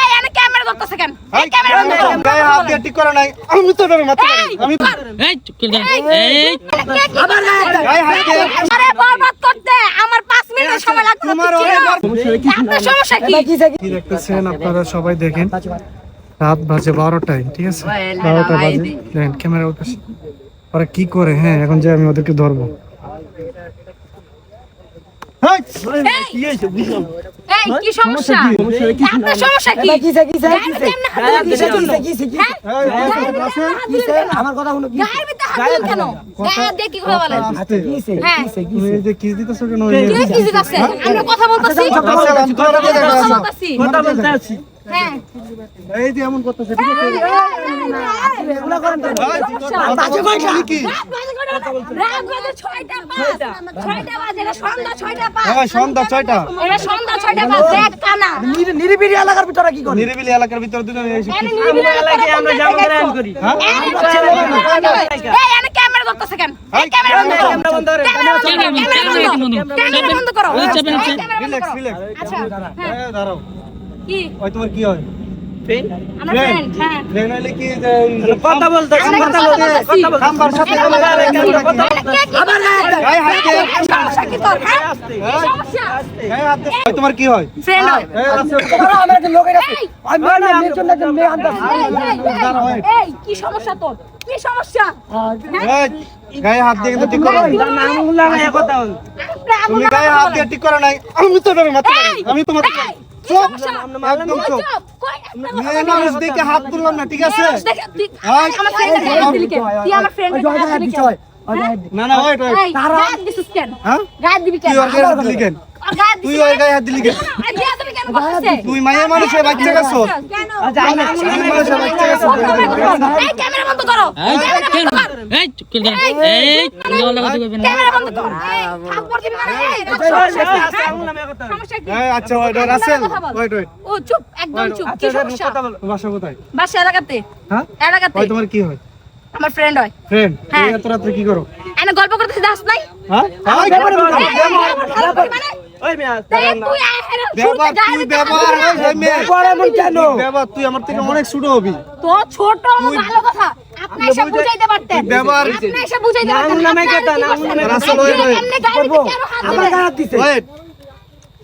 এই এনে ক্যামেরা ধরতেছে কেন? এই ক্যামেরা গায়ে হাত দিয়ে ঠিক করে নাই। আমি তো এভাবে মারতে আমি এই চুপ এই, এই। কে কি? করছে? গায়ে হাত দিয়ে আরে বরবাদ করতে আমার 5 মিনিট সময় লাগতো তোমার অনেক সমস্যা কি? কি দেখতেছেন আপনারা সবাই দেখেন? রাত বাজে বারোটায় ঠিক আছে? বারোটা বাজে। দেখেন ক্যামেরা ওর কাছে ওরা কি করে? হ্যাঁ এখন যে আমি ওদেরকে ধরবো। কি সমস্যা? আপনার সমস্যা? কি? হ্যাঁ? আমার কথা শুনো কি কেন? গায়ে কথা বলেন? হ্যাঁ। তুমি এই যে কিস দিতেছো কেন? কি জিজ্ঞাসা আমরা কথা বলতেছি? রাসেল, আমি তোমার আগে দেখা কথা। বলতেছি হ্যাঁ এই যে এমন করতেছে ঠিক আছে এগুলো করেন কেন? বাজে বলি কি রাত বাজে ছয়টা পাঁচ ছয়টা বাজে এটা সন্ধ্যা ছয়টা পাঁচ হ্যাঁ সন্ধ্যা ছয়টা এটা সন্ধ্যা ছয়টা পাঁচ দেখ কানা নিরিবিলি এলাকার ভিতরে কি করে নিরিবিলি এলাকার ভিতরে দুজন এসে নিরিবিলি এলাকায় আমরা জামা করি হ্যাঁ? এই এনে ক্যামেরা ধরতেছে কেন এই ক্যামেরা বন্ধ করো ক্যামেরা বন্ধ করো ক্যামেরা বন্ধ করো ক্যামেরা বন্ধ করো ওই চাপেন, এই চাপেন। ক্যামেরা বন্ধ রিল্যাক্স রিল্যাক্স আচ্ছা হ্যাঁ দাঁড়াও কি? ওই তোমার কি হয়? কথা বলতে কথা সাথে তোমার কি হয়? হয়। কি সমস্যা তোর? কি সমস্যা? গায়ে হাত দিয়ে কিন্তু ঠিক করো তুমি গায়ে হাত দিয়ে ঠিক করো নাই তো আমি তোমার চুপ একদম চুপ। মেয়ে মানুষ দেখে হাত তুললাম না ঠিক আছে? আমার ফ্রেন্ড দিলি কে তুই আমার ফ্রেন্ড ওই যে ওই জায়গায় দিতে হয়, ওই জায়গায় দিতে না না ওয়েট ওয়েট গায়ে দিছিস কেন হ্যাঁ গায়ে দিবি কেন তুই ওর গায়ে দিলি কেন তুই ওর গায়ে দিলি কেন গায়ে দিবি কেন বলতেছে তুই মাইয়া মানুষের বাচ্চা গেছো কেন মাইয়া মানুষের বাচ্চা গেছো এই ক্যামেরা বন্ধ করো এই, ক্যামেরা বন্ধ কর এই চুপ করে এই গলা কথা কইবেন না। ক্যামেরা বন্ধ কর এই থাপ্পড় দিবি মানে এই সমস্যা কি? সমস্যা কি এই আচ্ছা ওয়েট রাসেল ওয়েট ওয়েট ও চুপ একদম চুপ কি সমস্যা বাসা কোথায় বাসা এলাকাতে হ্যাঁ এলাকাতে তোমার কি হয় আমার ফ্রেন্ড হয়। ফ্রেন্ড হ্যাঁ। তুই এত রাত্রে কি করো? এনে গল্প করতেছিস দাস নাই? হ্যাঁ? গল্প করবি মানে? এই, তুই তুই। ওই মেয়ে আমার থেকে অনেক ছোট হবি। তো ছোট ভালো কথা। আপনি এসে বুঝাইতে পারতেন। ব্যবহার- আপনি এসে বুঝাইতে পারতেন নামে আপনি কথা, নাম নামে। আপনি ওই, ওই। আমার গায়ে দিছে। ওয়েট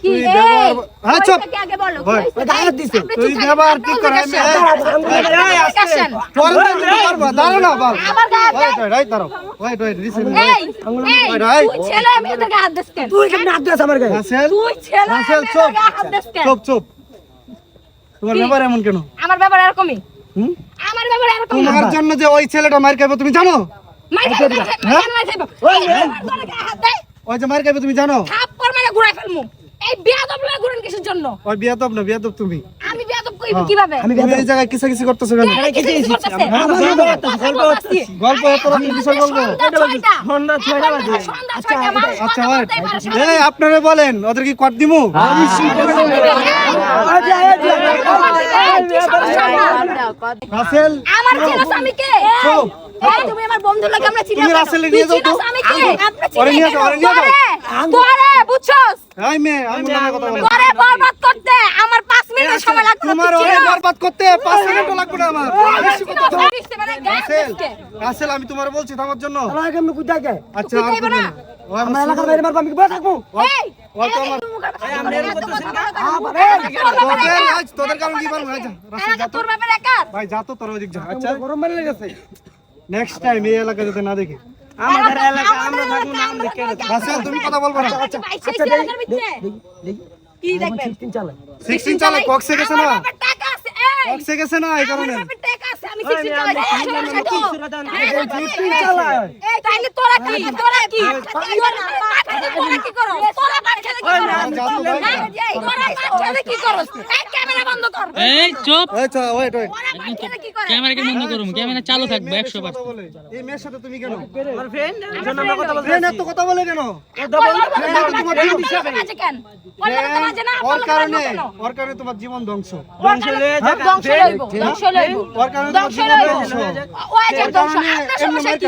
তুই রে? ব্যবহার- হ্যাঁ, চুপ। কইছে কি আগে বলো, ওই। কইছে ওই গায়ে হাত দিছে। তুই চুপ থাকেন, ব্যবহার আপনি কি করে আমি আপনি ওদিকে পরে দেখতে পারবা দাঁড়া না বল আমার গায়ে হাত ওয়েট দেয়। ওয়েট দাঁড়াও ওয়েট ওয়েট লিসেন এই, এই, ওই। ছেলে আমি তোর গায়ে হাত দিস কেন? তুই কেমনে হাত দিয়েছ আমার গায়ে? রাসেল তুই ছেলে রাসেল চুপ তোর গায়ে হাত দিস কেন? চুপ চুপ তোমার ব্যাপার এমন কেন আমার ব্যাপার এরকমই হুম? আমার ব্যাপার এরকমই তোমার জন্য যে ওই ছেলেটা মার খাবে তুমি জানো হ্যাঁ? দেয়, ওই যে মার খাবে তুমি জানো থাপ্পড় মেরে ঘুরাই ফেলমু। এই বেয়াদব লয়ে ঘুরেন কিসের জন্য? ওই বিয়াদব না বিয়াদব তুমি আমি বেয়াদব কইব কীভাবে? আমি এই জায়গায় কিসা কিসি করতেছো কেন কে গল্প এত রাত্রে কিসের গল্প সন্ধ্যা ছয়টা। বাজে, আচ্ছা না। এই আপনারা বলেন ওদের কি কট দিমু রাসেল আমার চিনো স্বামীকে চুপ। এই তুমি আমার বন্ধু লাগে আমরা চিনি তুমি রাসেলে নিয়ে যাও তো। যাও, ওরে নিয়ে যাও। তোরে বুঝছস এই নামে কথা বলো তোরে বরবাদ করতে আমার 5 মিনিট সময় লাগতো না, তোমার বরবাদ করতে পাঁচ মিনিটও লাগবে না আমার বেশি কথা বলো। মানে রাসেল আমি তোমার বলছি থামার জন্য কেমনে? আচ্ছা আর বলব না? আমার এলাকার বাইরে মারবো, আমি কি বসে থাকব? এই, ওই তো আমার-। তোদের কারণ কি বলব যা। তোর বাপের একার। ভাই যা তো তোর ওদিক যা আচ্ছা গরম মানে লেগেছে। নেক্সট টাইম এই এলাকা যাতে না দেখি আমাদের এলাকা আমরা থাকব না আমরা কেন বাসা তুমি কথা বলব না আচ্ছা আচ্ছা, দেখি। কি দেখবেন 16 চালে 16 চালে কক্সে গেছে না টাকা আছে এই কক্সে গেছে না এই কারণে টাকা আছে আমি 16 চালে তাইলে তোরা কি তোরা কি তোরা কি করো তোরা পাঠাতে কি করো যা তো ভাই। হ্যাঁ, এই, তোরা পাঠাতে কি করো এই ক্যামেরা বন্ধ কর এই চুপ এই ওয়েট ওয়েট তোরা কি করে ক্যামেরা কে বন্ধ করুম ক্যামেরা চালু থাকবে একশো কথা পার্সেন্ট বলে এই মেয়ের সাথে তুমি কেন আমার friend ফ্রেন্ড এত কথা বলে কেন তোমার জীবন হিসাবে কেন বললে তো মাঝে না ওর কারণে ওর কারণে তোমার জীবন ধ্বংস ধ্বংস ওর কারণে আপনার সমস্যা কি